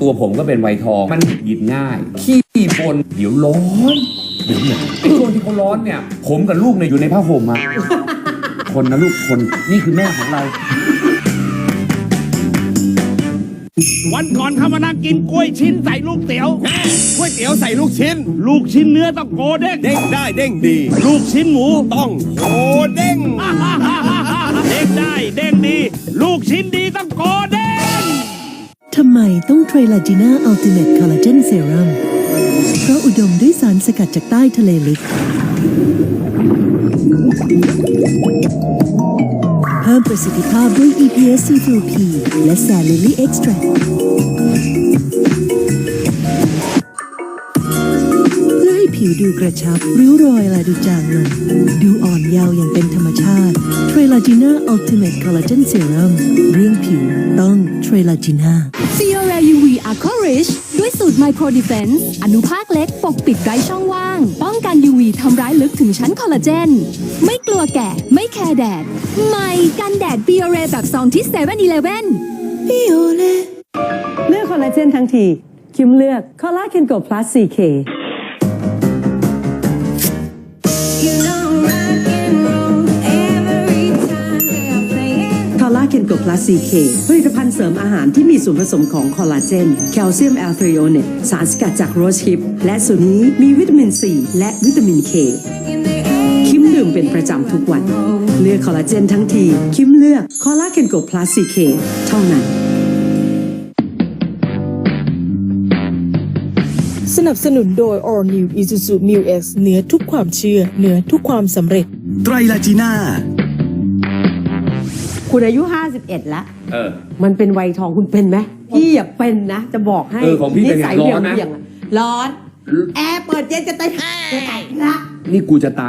ตัวผมก็เป็นไวทองมันหยิบง่าย ขี้ปนเดี๋ยวร้อนเดี๋ยวเหนาวไอ้ช่วงที่เขาร้อนเนี่ย ผมกับลูกเนี่ยอยู่ในผ้าห่มอะคนนะลูกคนนี่คือแม่ของเรา วันก่อนเขามานั่งกินกล้วยชิ้นใส่ลูกเตี๋ยวก๋วยเตี๋ยวใส่ลูกชิ้น ลูกชิ้นเนื้อต้องโกเด้งเด้งได้เด้งดี ลูกชิ้นหมูต้องโอเด้ง ต้องเทรลาจีน่าอัลติเมทคอลลาเจนเซรั่มเพราะอุดมด้วยสารสกัดจากใต้ทะเลลึก เพิ่มประสิทธิภาพด้วย EPS C2P และ s a l i l y Extract เพื่อให้ผิวดูกระชับ ริ้วรอยและดูจางลง ดูอ่อนเยาว์อย่างเป็นธรรมชาติเทรลาจีน่าอัลติเมทคอลลาเจนเซรั่มเรื่องผิวต้องเทรลาจีน่า Fiora UV Aqua Rich ด้วยสูตร Micro Defense อนุภาคเล็กปกปิดไร้ช่องว่าง ป้องกัน UV ทำร้ายลึกถึงชั้นคอลลาเจน ไม่กลัวแก่ ไม่แคร์แดด ใหม่กันแดด Fiora แบบซองที่7 e เ e ่ e อเลือกคอลลาเจนทั้งที คิมเลือกคอลลาเคนโกพลัส 4K โกพลัส 4K ผลิตภัณฑ์เสริมอาหารที่มีส่วนผสมของคอลลาเจน แคลเซียมแอลทริโอเนตสารสกัดจากโรสฮิป และส่วนนี้มีวิตามิน C และวิตามิน K คิมดื่มเป็นประจำทุกวัน เลือกคอลลาเจนทั้งที คิมเลือกคอลลาเคนโกพลัส 4K เท่านั้น สนับสนุนโดย All New Isuzu Mu X เหนือทุกความเชื่อเหนือทุกความสำเร็จ ไตรลาจีน่า คุณอายุ 51 แล้ว เออ มันเป็นวัยทองคุณเป็นไหมพี่อย่าเป็นนะ จะบอกให้เออของพี่เป็นไงสัยร้อนไหมเบี่ยงๆอะร้อน แอร์เปิดเย็นจะตายจะตายละ นี่กูจะตาย